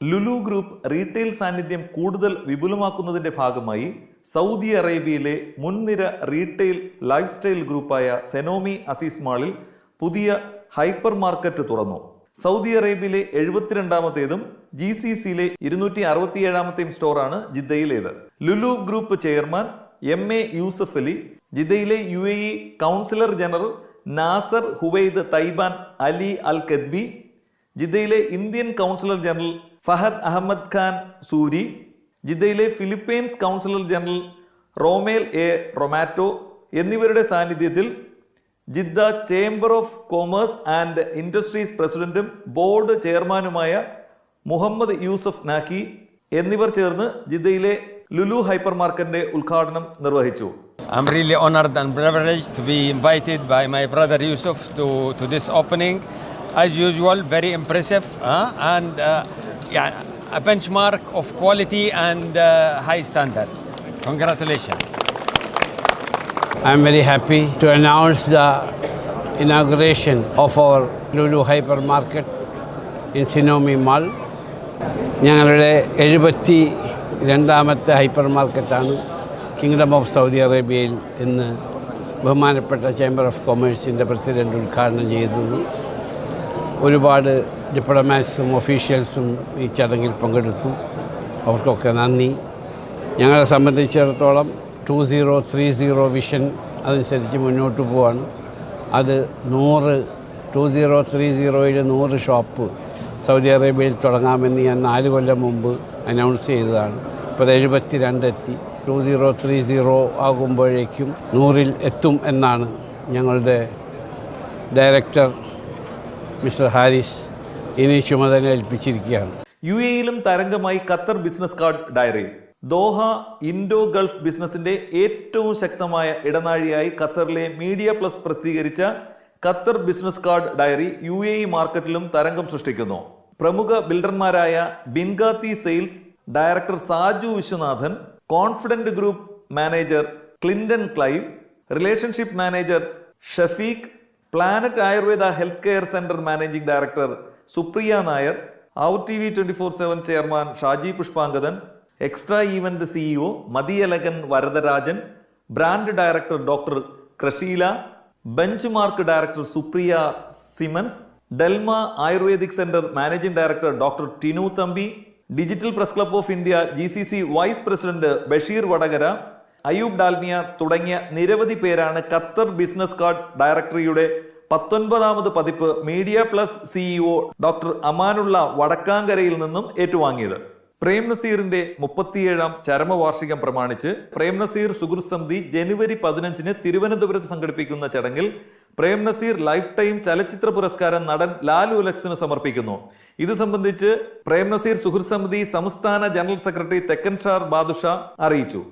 Lulu group retail സാന്നിധ്യം കൂടുതൽ വിപുലമാക്കുന്നതിന്റെ ഭാഗമായി സൗദി അറേബ്യയിലെ മുൻനിര റീറ്റെയിൽ ലൈഫ് സ്റ്റൈൽ ഗ്രൂപ്പായ സെനോമി അസീസ് മാളിൽ പുതിയ ഹൈപ്പർ മാർക്കറ്റ് തുറന്നു. സൗദി അറേബ്യയിലെ എഴുപത്തിരണ്ടാമത്തേതും ജി സി സിയിലെ ഇരുന്നൂറ്റി അറുപത്തിയേഴാമത്തെയും സ്റ്റോറാണ് ജിദ്ദയിലേത്. Lulu group chairman M A Yusuff Ali ജിദ്ദയിലെ U A E consular general Nasser Huwaid Thaiban Ali Al Kadbi ജിദ്ദയിലെ Indian consular general Fahad Ahmed Khan Suri ജിദ്ദയിലെ Philippines consular general Romel A Romato എന്നിവരുടെ സാന്നിധ്യത്തിൽ Jeddah chamber of commerce and industries പ്രസിഡന്റും board ചെയർമാനുമായ മുഹമ്മദ് യൂസഫ് നാക്കി എന്നിവർ ചേർന്ന് ജിദ്ദയിലെ Lulu hyper മാർക്കറ്റിന്റെ ഉദ്ഘാടനം നിർവഹിച്ചു I'm really honored and privileged to be invited by my brother Yusuf to, to this opening. As usual, very impressive huh? and uh, yeah, a benchmark of quality and uh, high standards. Congratulations. I'm very happy to announce the inauguration of our Lulu hypermarket in Sinomi Mall. ഞങ്ങളുടെ എഴുപത്തി രണ്ടാമത്തെ hyper മാർക്കറ്റാണ് kingdom of Saudi അറേബ്യയിൽ ഇന്ന് ബഹുമാനപ്പെട്ട chamber of കൊമേഴ്സിന്റെ president ഉദ്ഘാടനം ചെയ്തത് ഒരുപാട് ഡിപ്ലോമാറ്റ്സും ഒഫീഷ്യൽസും ഈ ചടങ്ങിൽ പങ്കെടുത്തു. അവർക്കൊക്കെ നന്ദി. ഞങ്ങളെ സംബന്ധിച്ചിടത്തോളം two zero three zero vision അതനുസരിച്ച് മുന്നോട്ട് പോവാണ്. അത് നൂറ് ടു സീറോ ത്രീ സീറോയിൽ നൂറ് ഷോപ്പ് സൗദി അറേബ്യയിൽ തുടങ്ങാമെന്ന് ഞാൻ നാല് കൊല്ലം മുമ്പ് അനൗൺസ് ചെയ്തതാണ്. ഇപ്പോൾ എഴുപത്തി രണ്ടെത്തി ടു സീറോ ത്രീ സീറോ ആകുമ്പോഴേക്കും നൂറിൽ എത്തും എന്നാണ് ഞങ്ങളുടെ ഡയറക്ടർ മിസ്റ്റർ ഹാരിസ് ഇനി ചുമതല ഏൽപ്പിച്ചിരിക്കുകയാണ്. യു എയിലും തരംഗമായി Qatar business card diary. Doha Indo Gulf ബിസിനസിന്റെ ഏറ്റവും ശക്തമായ ഇടനാഴിയായി ഖത്തറിലെ മീഡിയ പ്ലസ് പ്രസിദ്ധീകരിച്ച Qatar business card diary U A E മാർക്കറ്റിലും തരംഗം സൃഷ്ടിക്കുന്നു. പ്രമുഖ ബിൽഡർമാരായ Binghatti sales director Saju Viswanathan confident group manager Clinton Clive relationship manager Shafeeq planet Ayurveda health care centre managing director Supriya Nair out T V twenty four seven chairman Shaji Pushpangadan extra event CEO Mathiyalakan Varadarajan brand director doctor Krisheela benchmark director Supriya Simons Delma ayurvedic centre managing director doctor Tinu Thampi digital press club of India G C C vice president Basheer Vatakara Ayoob Dalmia തുടങ്ങിയ നിരവധി പേരാണ് Qatar business card ഡയറക്ടറിയുടെ പത്തൊൻപതാമത് പതിപ്പ് media plus CEO doctor Amanulla വടക്കാങ്കരയിൽ നിന്നും ഏറ്റുവാങ്ങിയത്. പ്രേം നസീറിന്റെ മുപ്പത്തിയേഴാം ചരമവാർഷികം പ്രമാണിച്ച് പ്രേം നസീർ സുഹൃത് സമിതി ജനുവരി പതിനഞ്ചിന് തിരുവനന്തപുരത്ത് സംഘടിപ്പിക്കുന്ന ചടങ്ങിൽ പ്രേം നസീർ ലൈഫ് ടൈം ചലച്ചിത്ര പുരസ്കാരം നടൻ ലാലു ലക്സിന് സമർപ്പിക്കുന്നു. ഇത് സംബന്ധിച്ച് പ്രേം നസീർ സുഹൃത് സമിതി സംസ്ഥാന ജനറൽ സെക്രട്ടറി തെക്കൻ ഷാർ ബാദുഷ അറിയിച്ചു.